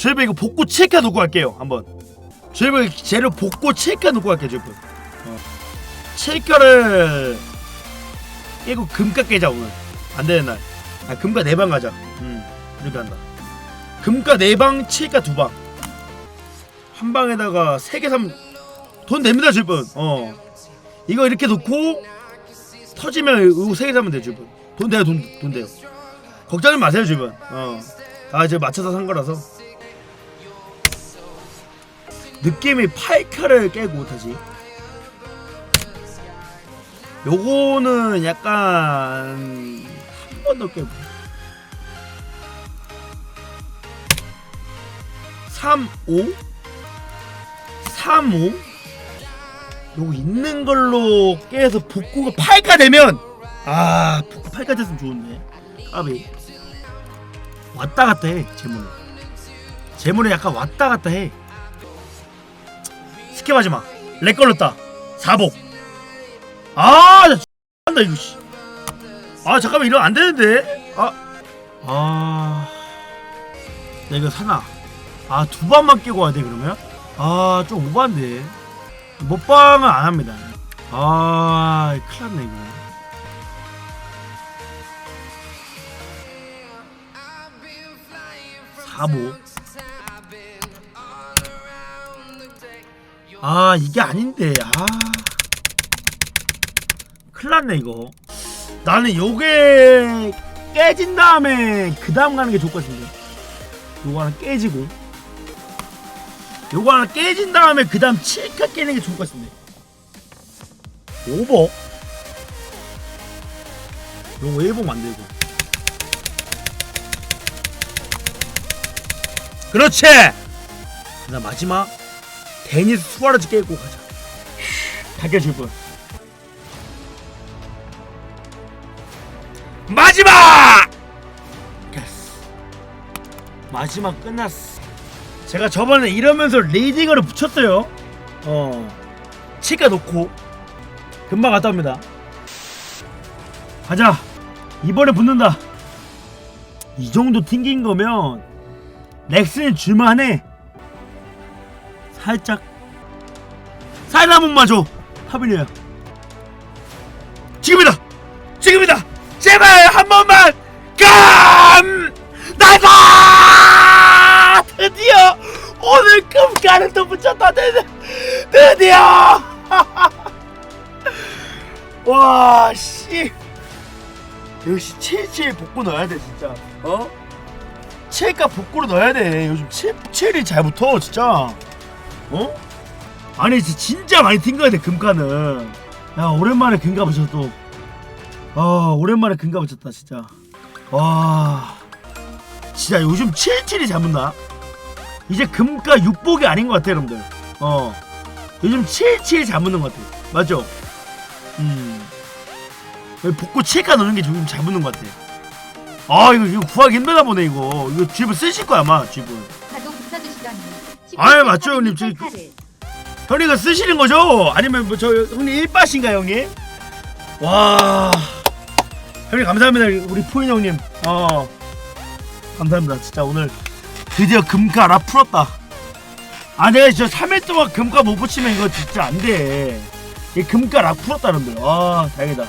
저희가 이거 복구 체크 놓고 갈게요 한번. 저희가 재료 복구 체크 놓고 갈게요 저희 어. 체크를 깨고 금가 깨자 오늘. 안 되는 날. 아, 금가 네 방 가자. 음 이렇게 한다. 금가 네방 체크 두방. 한 방에다가 세개 사면 돈 냅니다 저분 어. 이거 이렇게 놓고 터지면 이거 세개 사면 돼요 저분 돈 돼요 돈, 돈 돼요. 걱정하지 마세요 저분 어아 제가 맞춰서 산 거라서 느낌이 8카를 깨고 다시 요거는 약간 한 번 더 깨고. 3, 5 3, 5 요거 있는 걸로 깨서 복구가 8가 되면 아 복구 8가 됐으면 좋은데. 까비. 왔다 갔다 해 재물에 재물에 약간 왔다 갔다 해 스킵하지 마. 렉 걸렸다. 사복. 아, 나 한다 이거 씨. 아, 잠깐만 이러면 안 되는데. 아, 아, 나 이거 사나? 아, 두 번만 끼고 와야 돼 그러면? 아, 좀 오반데. 먹방은 안 합니다. 아, 큰일 났네 이거. 사복. 아 이게 아닌데. 아. 큰일났네 이거. 나는 요게 깨진 다음에 그 다음 가는 게 좋을 것 같은데. 요거 하나 깨지고. 요거 하나 깨진 다음에 그 다음 칠카 깨는 게 좋을 것 같은데. 오버? 요거 1봉 만들고. 그렇지! 그 다음 마지막 데니스 수아레즈 깨고 가자. 줄 분. 마지막! 됐어. 마지막 끝났어. 제가 저번에 이러면서 리딩어를 붙였어요. 어. 치가 놓고 금방 갔다 옵니다. 가자. 이번에 붙는다. 이 정도 튕긴 거면 넥슨이 줄만해. 살짝. 줘 하빈이야. 지금이다! 지금이다! 제발 한 번만! 감! 나가 드디어! 오늘 금가를 또 붙였다! 드디어, 드디어! 와씨. 역시 77 복구 넣어야 돼 진짜. 어? 7가 복구로 넣어야 돼. 요즘 7, 7이 잘 붙어 진짜 어? 아니 지- 진짜 많이 튄 거야 돼 금가는. 야 오랜만에 금가 붙였어 또아 오랜만에 금가 붙였다 진짜. 와. 진짜 요즘 77이 잘 붙나? 이제 금가 육복이 아닌 것 같아 여러분들. 어. 요즘 77이 잘 붙는 것 같아. 맞죠? 음. 복구 7가 넣는 게잘 붙는 것 같아. 아 이거, 이거 구하기 힘들다 보네 이거. 이거 집을 쓰실 거야 아마 붙여주시더니 아유, 맞죠, 형님. 저기 그- 형님가 쓰시는 거죠? 아니면 뭐 저 형님 일바신가 형님? 와. 형님 감사합니다 우리 푸인 형님. 어. 감사합니다 진짜. 오늘 드디어 금가 라 풀었다. 아 내가 진짜 3일 동안 금가 못 붙이면 이거 진짜 안돼. 이 금가 라 풀었다 여러분들 아 다행이다